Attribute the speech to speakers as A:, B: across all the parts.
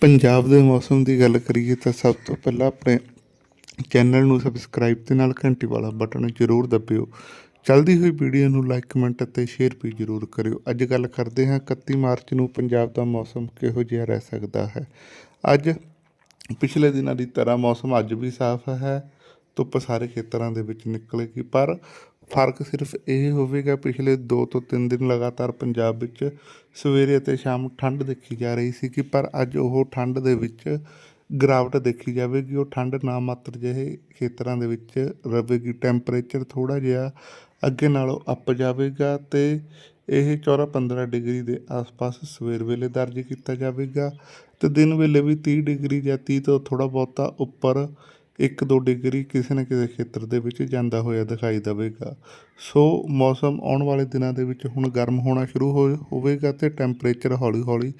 A: ਪੰਜਾਬ ਦੇ ਮੌਸਮ ਦੀ ਗੱਲ ਕਰੀਏ ਤਾਂ ਸਭ ਤੋਂ ਪਹਿਲਾਂ ਆਪਣੇ ਚੈਨਲ ਨੂੰ ਸਬਸਕ੍ਰਾਈਬ ਤੇ ਨਾਲ ਘੰਟੀ ਵਾਲਾ ਬਟਨ ਜ਼ਰੂਰ ਦਬਿਓ। ਚਲਦੀ ਹੋਈ ਵੀਡੀਓ ਨੂੰ ਲਾਈਕ ਕਮੈਂਟ ਅਤੇ ਸ਼ੇਅਰ ਵੀ ਜ਼ਰੂਰ ਕਰਿਓ। ਅੱਜ ਗੱਲ ਕਰਦੇ ਹਾਂ 31 ਮਾਰਚ ਨੂੰ ਪੰਜਾਬ ਦਾ ਮੌਸਮ ਕਿਹੋ ਜਿਹਾ ਰਹਿ ਸਕਦਾ ਹੈ। ਅੱਜ ਪਿਛਲੇ ਦਿਨਾਂ ਦੀ ਤਰ੍ਹਾਂ ਮੌਸਮ ਅੱਜ ਵੀ ਸਾਫ਼ ਹੈ, ਧੁੱਪ ਸਾਰੇ ਖੇਤਰਾਂ ਦੇ ਵਿੱਚ ਨਿਕਲੇਗੀ, ਪਰ ਫ਼ਰਕ ਸਿਰਫ ਇਹ ਹੋਵੇਗਾ ਪਿਛਲੇ 2 ਤੋਂ 3 ਦਿਨ ਲਗਾਤਾਰ ਪੰਜਾਬ ਵਿੱਚ ਸਵੇਰੇ ਅਤੇ ਸ਼ਾਮ ਠੰਡ ਦੇਖੀ ਜਾ ਰਹੀ ਸੀ ਕਿ ਪਰ ਅੱਜ ਉਹ ਠੰਡ ਦੇ ਵਿੱਚ ਗਿਰਾਵਟ ਦੇਖੀ ਜਾਵੇਗੀ। ਉਹ ਠੰਡ ਨਾ ਮਾਤਰ ਜਿਹੇ ਖੇਤਰਾਂ ਦੇ ਵਿੱਚ ਰਵੇਗੀ ਟੈਂਪਰੇਚਰ ਥੋੜਾ ਜਿਹਾ ਅੱਗੇ ਨਾਲੋਂ ਅੱਪ ਜਾਵੇਗਾ ਤੇ ਇਹ 14 15 ਡਿਗਰੀ ਦੇ ਆਸ-ਪਾਸ ਸਵੇਰ ਵੇਲੇ ਦਰਜ ਕੀਤਾ ਜਾਵੇਗਾ ਤੇ ਦਿਨ ਵੇਲੇ ਵੀ 30 ਡਿਗਰੀ ਜਾਂ 30 ਤੋਂ ਥੋੜਾ ਬਹੁਤਾ ਉੱਪਰ 1-2 ਡਿਗਰੀ ਕਿਸੇ ਨਾ ਕਿਸੇ ਖੇਤਰ ਦੇ ਵਿੱਚ ਜਾਂਦਾ ਹੋਇਆ ਦਿਖਾਈ ਦੇਵੇਗਾ। ਸੋ ਮੌਸਮ ਆਉਣ ਵਾਲੇ ਦਿਨਾਂ ਦੇ ਵਿੱਚ ਹੁਣ ਗਰਮ ਹੋਣਾ ਸ਼ੁਰੂ ਹੋ ਹੋਵੇਗਾ ਤੇ ਟੈਂਪਰੇਚਰ ਹੌਲੀ-ਹੌਲੀ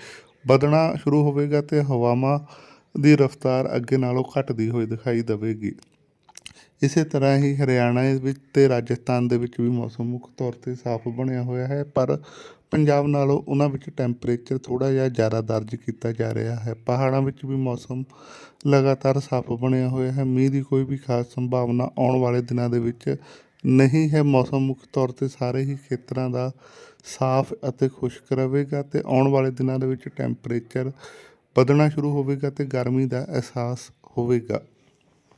A: ਵਧਣਾ ਸ਼ੁਰੂ ਹੋਵੇਗਾ ਤੇ ਹਵਾਵਾਂ ਦੀ ਰਫ਼ਤਾਰ ਅੱਗੇ ਨਾਲੋਂ ਘਟਦੀ ਹੋਈ ਦਿਖਾਈ ਦੇਵੇਗੀ। ਇਸੇ ਤਰ੍ਹਾਂ ਹੀ ਹਰਿਆਣਾ ਵਿੱਚ ਤੇ ਰਾਜਸਥਾਨ ਦੇ ਵਿੱਚ ਵੀ ਮੌਸਮ ਮੁੱਖ ਤੌਰ ਤੇ ਸਾਫ਼ ਬਣਿਆ ਹੋਇਆ ਹੈ, ਪਰ ਪੰਜਾਬ ਨਾਲੋਂ ਉਹਨਾਂ ਵਿੱਚ ਟੈਂਪਰੇਚਰ ਥੋੜਾ ਜਿਹਾ ਜ਼ਿਆਦਾ ਦਰਜ ਕੀਤਾ ਜਾ ਰਿਹਾ ਹੈ। ਪਹਾੜਾਂ ਵਿੱਚ ਵੀ ਮੌਸਮ ਲਗਾਤਾਰ ਸਾਫ਼ ਬਣਿਆ ਹੋਇਆ ਹੈ। ਮੀਂਹ ਦੀ ਕੋਈ ਵੀ ਖਾਸ ਸੰਭਾਵਨਾ ਆਉਣ ਵਾਲੇ ਦਿਨਾਂ ਦੇ ਵਿੱਚ ਨਹੀਂ ਹੈ। ਮੌਸਮ ਮੁੱਖ ਤੌਰ ਤੇ ਸਾਰੇ ਹੀ ਖੇਤਰਾਂ ਦਾ ਸਾਫ਼ ਅਤੇ ਖੁਸ਼ਕ ਰਹੇਗਾ ਤੇ ਆਉਣ ਵਾਲੇ ਦਿਨਾਂ ਦੇ ਵਿੱਚ ਟੈਂਪਰੇਚਰ ਵਧਣਾ ਸ਼ੁਰੂ ਹੋਵੇਗਾ ਤੇ ਗਰਮੀ ਦਾ ਅਹਿਸਾਸ ਹੋਵੇਗਾ।